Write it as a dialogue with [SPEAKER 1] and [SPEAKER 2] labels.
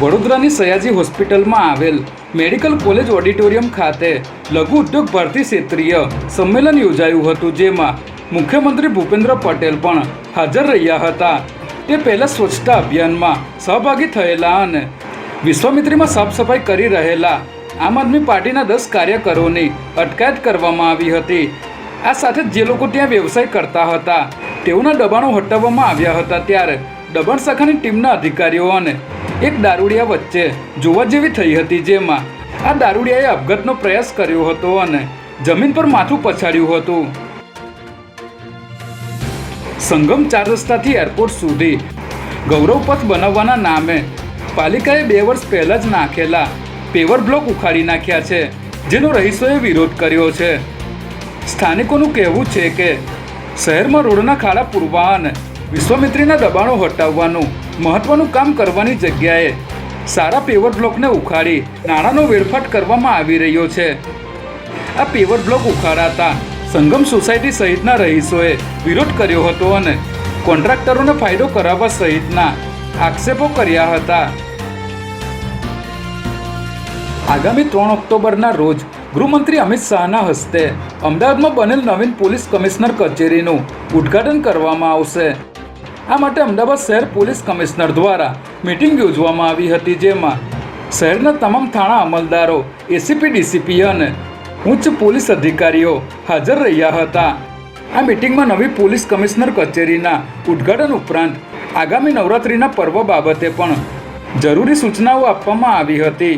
[SPEAKER 1] વડોદરાની સયાજી હોસ્પિટલમાં આવેલ મેડિકલ કોલેજ ઓડિટોરિયમ ખાતે લઘુ ઉદ્યોગ ભારતી ક્ષેત્રીય સંમેલન યોજાયું હતું, જેમાં મુખ્યમંત્રી ભૂપેન્દ્ર પટેલ પણ હાજર રહ્યા હતા. તે પહેલાં સ્વચ્છતા અભિયાનમાં સહભાગી થયેલા અને વિશ્વામિત્રીમાં સાફ સફાઈ કરી રહેલા આમ આદમી પાર્ટીના દસ કાર્યકરોની અટકાયત કરવામાં આવી હતી. આ સાથે જ લોકો ત્યાં વ્યવસાય કરતા હતા, તેઓના દબાણો હટાવવામાં આવ્યા હતા. ત્યારે દબાણ શાખાની ટીમના અધિકારીઓ અને એક દારૂડિયા વચ્ચે જોવા જેવી થઈ હતી જેમાં આ દારૂડિયાએ અપઘાતનો પ્રયાસ કર્યો હતો અને જમીન પર માથું પછાડ્યું હતું. સંગમ ચાર રસ્તાથી એરપોર્ટ સુધી ગૌરવ પથ બનાવવાના નામે પાલિકાએ બે વર્ષ પહેલાં જ નાખેલા પેવર બ્લોક ઉખાડી નાખ્યા છે, જેનો રહીશોએ વિરોધ કર્યો છે. સ્થાનિકોનું કહેવું છે કે શહેરમાં રોડના ખાડા પૂરવા અને વિશ્વામિત્રીના દબાણો હટાવવાનું, મહત્વનું કામ કરવાની જગ્યાએ સારા પેવર બ્લોકને ઉખાડી નાણાંનો વેડફાટ કરવામાં આવી રહ્યો છે. આ પેવર બ્લોક ઉખાડાતા સંગમ સોસાયટી સહિતના રહીશોએ વિરોધ કર્યો હતો અને કોન્ટ્રાક્ટરોને ફાયદો કરાવવા સહિતના આક્ષેપો કર્યા હતા. આગામી ત્રણ ઓક્ટોબરના રોજ ગૃહમંત્રી અમિત શાહના હસ્તે અમદાવાદમાં બનેલ નવીન પોલીસ કમિશનર કચેરીનું ઉદ્ઘાટન કરવામાં આવશે. આ માટે અમદાવાદ શહેર પોલીસ કમિશનર દ્વારા મિટિંગ યોજવામાં આવી હતી જેમાં શહેરના તમામ થાણા અમલદારો એસીપી ડીસીપી અને ઉચ્ચ પોલીસ અધિકારીઓ હાજર રહ્યા હતા. આ મિટિંગમાં નવી પોલીસ કમિશનર કચેરીના ઉદ્ઘાટન ઉપરાંત આગામી નવરાત્રિના પર્વ બાબતે પણ જરૂરી સૂચનાઓ આપવામાં આવી હતી.